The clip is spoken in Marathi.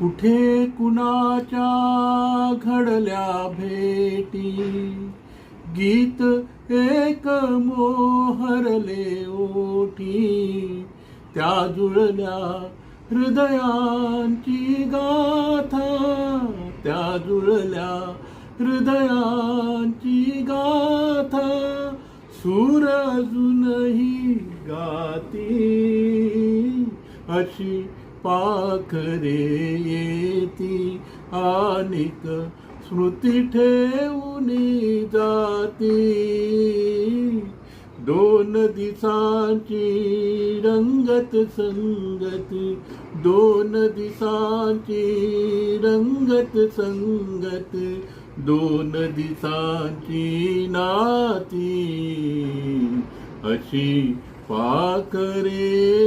कुठे कुणाच्या घडल्या भेटी? गीत एक मोहरले ओठी त्या जुळल्या हृदयांची गाथा. त्या जुळल्या हृदयांची गाथा. सूर अजूनही गाती. अशी पाखरे येती अनेक स्मृती ठेवून जाती. दोन दिसांची रंगत संगत दोन दिसांची रंगत संगत दोन दिसांची नाती. अशी पाखरे